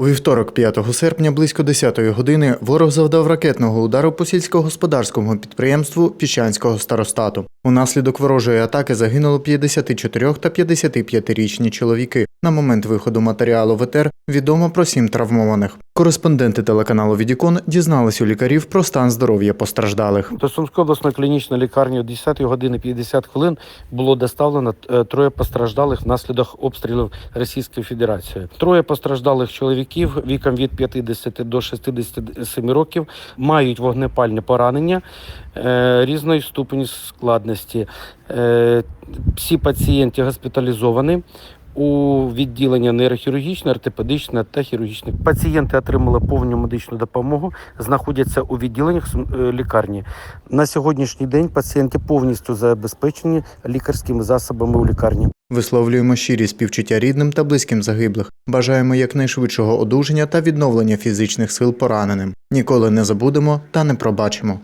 У вівторок, 5 серпня, близько 10-ї години, ворог завдав ракетного удару по сільськогосподарському підприємству Піщанського старостату. Унаслідок ворожої атаки загинуло 54 та 55-річні чоловіки. На момент виходу матеріалу в ЕТР відомо про сім травмованих. Кореспонденти телеканалу Відікон дізнались у лікарів про стан здоров'я постраждалих. До Сумської обласної клінічної лікарні о 10 години 50 хвилин було доставлено е, троє постраждалих внаслідок обстрілів Російської Федерації. Троє постраждалих чоловіків віком від 50 до 67 років мають вогнепальне поранення е, різної ступені складності. Е, всі пацієнти госпіталізовані. У відділення нейрохірургічне, ортопедичне та хірургічне. Пацієнти отримали повну медичну допомогу, знаходяться у відділеннях е, лікарні. На сьогоднішній день пацієнти повністю забезпечені лікарськими засобами у лікарні. Висловлюємо щирі співчуття рідним та близьким загиблих. Бажаємо якнайшвидшого одужання та відновлення фізичних сил пораненим. Ніколи не забудемо та не пробачимо.